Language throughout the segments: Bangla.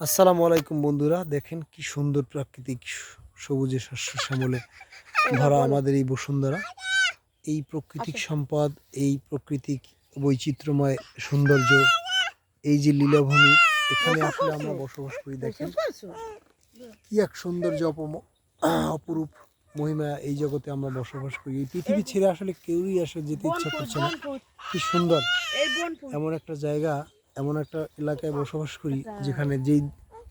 আসসালামু আলাইকুম বন্ধুরা, দেখেন কি সুন্দর প্রাকৃতিক সবুজে শস্য শ্যামলে ভরা আমাদের এই বসুন্ধরা। এই প্রাকৃতিক সম্পদ, এই প্রাকৃতিক বৈচিত্র্যময় সৌন্দর্য, এই যে লীলাভূমি, এখানে আসলে আমরা বসবাস করি, দেখেন। কি এক সৌন্দর্য অপম, অপরূপ মহিমা এই জগতে আমরা বসবাস করি। এই পৃথিবী ছেড়ে আসলে কেউই আসলে যেতে ইচ্ছা করছে না। কি সুন্দর। এমন একটা জায়গা এমন একটা এলাকায় বসবাস করি যেখানে যেই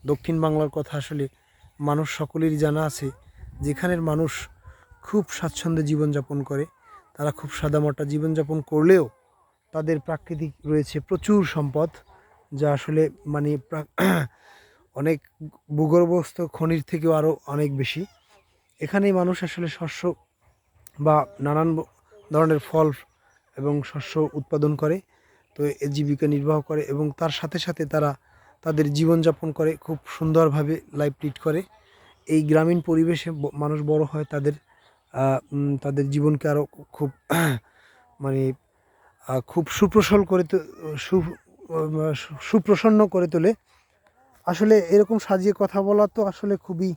দক্ষিণ বাংলার কথা আসলে মানুষ সকলেরই জানা আছে যেখানের মানুষ খুব স্বাচ্ছন্দ্যে জীবনযাপন করে তারা খুব সাদামাটা জীবনযাপন করলেও তাদের প্রাকৃতিক রয়েছে প্রচুর সম্পদ যা আসলে মানে অনেক ভূগর্ভস্থ খনির থেকেও আরও অনেক বেশি। এখানেই মানুষ আসলে শস্য বা নানান ধরনের ফল এবং শস্য উৎপাদন করে। তো এ জীবিকা নির্বাহ করে এবং তার সাথে সাথে তারা তাদের জীবনযাপন করে, খুব সুন্দরভাবে লাইফ লিড করে। এই গ্রামীণ পরিবেশে মানুষ বড় হয় তাদের তাদের জীবনকে আরও খুব মানে খুব সুপ্রসল করে সু- সুপ্রসন্ন করে তোলে। আসলে এরকম সাজিয়ে কথা বলা তো আসলে খুবই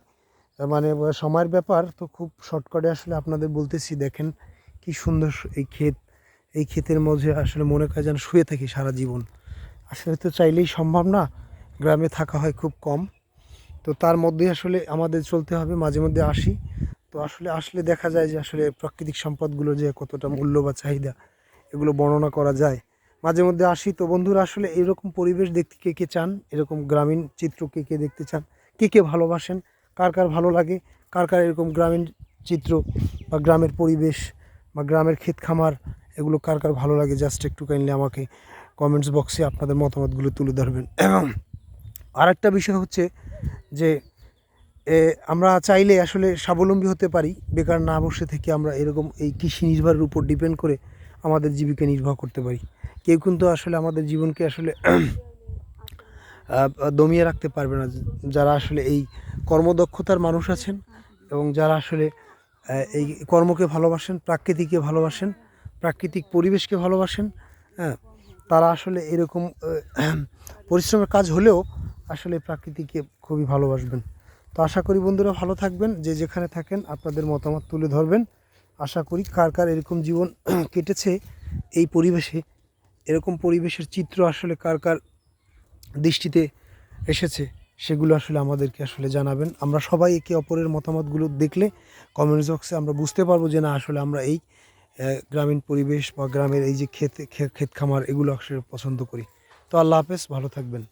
মানে সময়ের ব্যাপার। তো খুব শর্টকাটে আসলে আপনাদের বলতেছি, দেখেন কি সুন্দর এই ক্ষেত এই ক্ষেতের মধ্যে আসলে মনে করে যেন শুয়ে থাকি সারা জীবন। আসলে তো চাইলেই সম্ভব না, গ্রামে থাকা হয় খুব কম। তো তার মধ্যে আসলে আমাদের চলতে হবে, মাঝে মধ্যে আসি। তো আসলে আসলে দেখা যায় যে আসলে প্রাকৃতিক সম্পদগুলো যে কতটা মূল্য বা চাহিদা, এগুলো বর্ণনা করা যায়। মাঝে মধ্যে আসি। তো বন্ধুরা, আসলে এরকম পরিবেশ দেখতে কে কে চান? এরকম গ্রামীণ চিত্র কে কে দেখতে চান? কে কে ভালোবাসেন? কার কার ভালো লাগে? কার কার এরকম গ্রামীণ চিত্র বা গ্রামের পরিবেশ বা গ্রামের ক্ষেত খামার এগুলো কার কার ভালো লাগে জাস্ট একটু কাইন্ডলি আমাকে কমেন্টস বক্সে আপনাদের মতামতগুলো তুলে ধরবেন। এবং আরেকটা বিষয় হচ্ছে যে আমরা চাইলে আসলে স্বাবলম্বী হতে পারি, বেকার না বসে থেকে আমরা এরকম এই কৃষি নির্ভরের উপর ডিপেন্ড করে আমাদের জীবিকা নির্বাহ করতে পারি। কেউ কিন্তু আসলে আমাদের জীবনকে আসলে দমিয়ে রাখতে পারবে না। যারা আসলে এই কর্মদক্ষতার মানুষ আছেন এবং যারা আসলে এই কর্মকে ভালোবাসেন প্রাকৃতিককে ভালোবাসেন প্রাকৃতিক পরিবেশকে ভালোবাসেন হ্যাঁ? তারা আসলে এরকম পরিশ্রমের কাজ হলেও আসলে প্রাকৃতিককে খুবই ভালোবাসবেন। তো আশা করি বন্ধুরা ভালো থাকবেন, যে যেখানে থাকেন আপনাদের মতামত তুলে ধরবেন। আশা করি কার কার এরকম জীবন কেটেছে এই পরিবেশে, এরকম পরিবেশের চিত্র আসলে কার কার দৃষ্টিতে এসেছে, সেগুলো আসলে আমাদেরকে আসলে জানাবেন। আমরা সবাই একে অপরের মতামতগুলো দেখলে কমেন্টস বক্সে আমরা বুঝতে পারব যে না, আসলে আমরা এই গ্রামীণ পরিবেশ বা গ্রামের এই যে ক্ষেত, ক্ষে- ক্ষেত খামার এগুলো আসলে পছন্দ করি। তো আল্লাহ হাফেজ, ভালো থাকবেন।